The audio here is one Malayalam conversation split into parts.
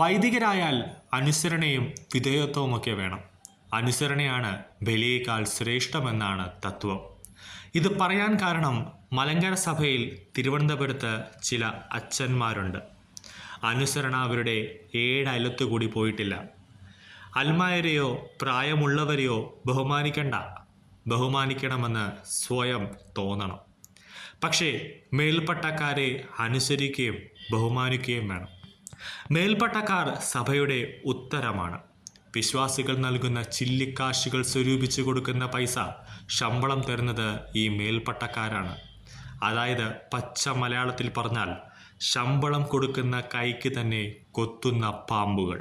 വൈദികരായാൽ അനുസരണയും വിധേയത്വവുമൊക്കെ വേണം. അനുസരണയാണ് ബലിയേക്കാൾ ശ്രേഷ്ഠമെന്നാണ് തത്വം. ഇത് പറയാൻ കാരണം മലങ്കര സഭയിൽ തിരുവനന്തപുരത്ത് ചില അച്ഛന്മാരുണ്ട്. അനുസരണ അവരുടെ ഏഴയലത്തു കൂടി പോയിട്ടില്ല. അൽമായരെയോ പ്രായമുള്ളവരെയോ ബഹുമാനിക്കണ്ട. ബഹുമാനിക്കണമെന്ന് സ്വയം തോന്നണം. പക്ഷേ മേൽപ്പട്ടക്കാരെ അനുസരിക്കുകയും ബഹുമാനിക്കുകയും വേണം. മേൽപ്പട്ടക്കാർ സഭയുടെ ഉത്തരമാണ്. വിശ്വാസികൾ നൽകുന്ന ചില്ലിക്കാശികൾ സ്വരൂപിച്ചു കൊടുക്കുന്ന പൈസ ശമ്പളം തരുന്നത് ഈ മേൽപ്പട്ടക്കാരാണ് അതായത് പച്ച മലയാളത്തിൽ പറഞ്ഞാൽ ശമ്പളം കൊടുക്കുന്ന കൈക്ക് തന്നെ കൊത്തുന്ന പാമ്പുകൾ.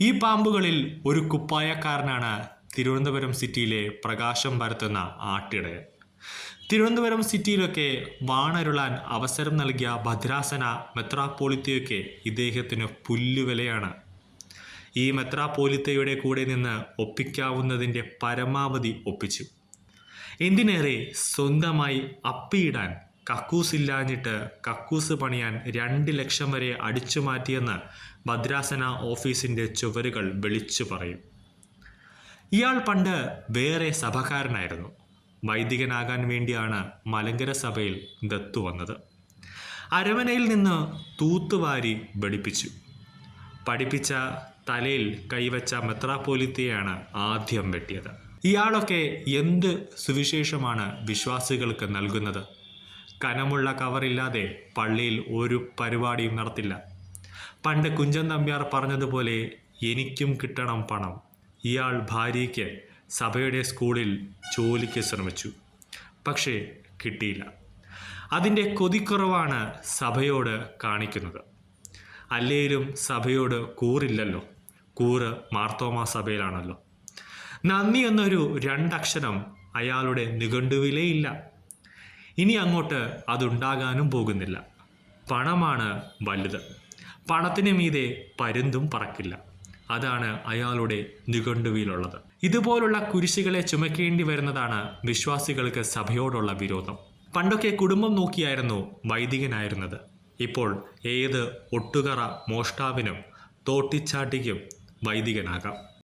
ഈ പാമ്പുകളിൽ ഒരു കുപ്പായക്കാരനാണ് തിരുവനന്തപുരം സിറ്റിയിലെ പ്രകാശം പരത്തുന്ന ആട്ടിടയൻ. തിരുവനന്തപുരം സിറ്റിയിലൊക്കെ വാണരുളാൻ അവസരം നൽകിയ ഭദ്രാസന മെത്രാപ്പോളിത്തയൊക്കെ ഇദ്ദേഹത്തിന് പുല്ലുവിലയാണ്. ഈ മെത്രാപ്പോലിത്തയുടെ കൂടെ നിന്ന് ഒപ്പിക്കാവുന്നതിന്റെ പരമാവധി ഒപ്പിച്ചു. എന്തിനേറെ സ്വന്തമായി അപ്പിയിടാൻ കക്കൂസ് ഇല്ലാഞ്ഞിട്ട് കക്കൂസ് പണിയാൻ രണ്ട് ലക്ഷം വരെ അടിച്ചു മാറ്റിയെന്ന് ഭദ്രാസന ഓഫീസിന്റെ ചുവരുകൾ വിളിച്ചു പറയും. ഇയാൾ പണ്ട് വേറെ സഭക്കാരനായിരുന്നു. വൈദികനാകാൻ വേണ്ടിയാണ് മലങ്കര സഭയിൽ ദത്തു വന്നത്. അരമനയിൽ നിന്ന് തൂത്തുവാരി വെടിപ്പിച്ചു പഠിപ്പിച്ച തലയിൽ കൈവച്ച മെത്രാപ്പോലിത്തയാണ് ആദ്യം വെട്ടിയത്. ഇയാളൊക്കെ എന്ത് സുവിശേഷമാണ് വിശ്വാസികൾക്ക് നൽകുന്നത്? കനമുള്ള കവറില്ലാതെ പള്ളിയിൽ ഒരു പരിപാടിയും നടത്തില്ല. പണ്ട് കുഞ്ചൻ നമ്പ്യാർ പറഞ്ഞതുപോലെ എനിക്കും കിട്ടണം പണം. ഇയാൾ ഭാര്യയ്ക്ക് സഭയുടെ സ്കൂളിൽ ജോലിക്ക് ശ്രമിച്ചു. പക്ഷേ കിട്ടിയില്ല. അതിന്റെ കൊതിക്കുറവാണ് സഭയോട് കാണിക്കുന്നത്. അല്ലേലും സഭയോട് കൂറില്ലല്ലോ. കൂറ് മാർത്തോമാ സഭയിലാണല്ലോ. നന്ദി എന്നൊരു രണ്ടക്ഷരം അയാളുടെ നിഘണ്ടുവിലേ ഇല്ല ഇനി അങ്ങോട്ട് അതുണ്ടാകാനും പോകുന്നില്ല. പണമാണ് വലുത്. പണത്തിന് മീതെ പരുന്തും പറക്കില്ല. അതാണ് അയാളുടെ നിഘണ്ടുവിലുള്ളത്. ഇതുപോലുള്ള കുരിശുകളെ ചുമക്കേണ്ടി വരുന്നതാണ് വിശ്വാസികൾക്ക് സഭയോടുള്ള വിരോധം. പണ്ടൊക്കെ കുടുംബം നോക്കിയായിരുന്നു വൈദികനായിരുന്നത്. ഇപ്പോൾ ഏത് ഒട്ടുകറ മോഷ്ടാവിനും തോട്ടിച്ചാട്ടിക്കും വൈദികനാകാം.